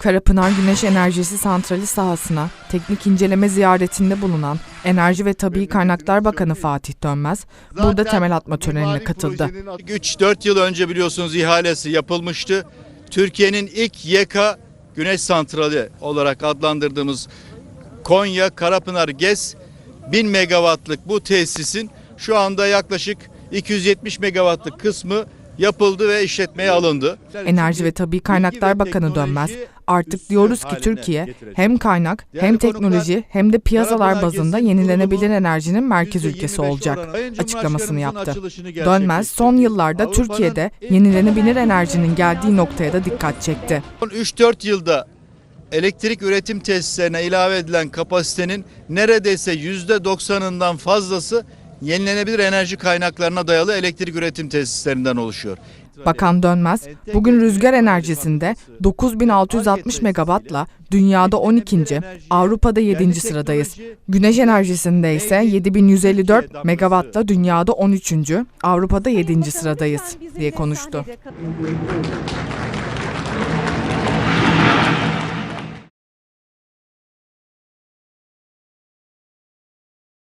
Karapınar Güneş Enerjisi Santrali sahasına teknik inceleme ziyaretinde bulunan Enerji ve Tabii Kaynaklar Bakanı Fatih Dönmez, burada temel atma törenine katıldı. 3-4 yıl önce biliyorsunuz ihalesi yapılmıştı. Türkiye'nin ilk YK güneş santrali olarak adlandırdığımız Konya Karapınar GES 1000 megawattlık bu tesisin şu anda yaklaşık 270 megawattlık kısmı yapıldı ve işletmeye alındı. Enerji ve Tabii Kaynaklar Bakanı Dönmez, artık diyoruz ki Türkiye hem kaynak hem teknoloji hem de piyasalar bazında yenilenebilir enerjinin merkez ülkesi olacak açıklamasını yaptı. Dönmez son yıllarda Türkiye'de yenilenebilir enerjinin geldiği noktaya da dikkat çekti. Son 3-4 yılda elektrik üretim tesislerine ilave edilen kapasitenin neredeyse %90'ından fazlası yenilenebilir enerji kaynaklarına dayalı elektrik üretim tesislerinden oluşuyor. Bakan Dönmez, bugün rüzgar enerjisinde 9660 megawattla dünyada 12. Avrupa'da 7. sıradayız. Güneş enerjisinde ise 7154 megawattla dünyada 13. Avrupa'da 7. sıradayız diye konuştu.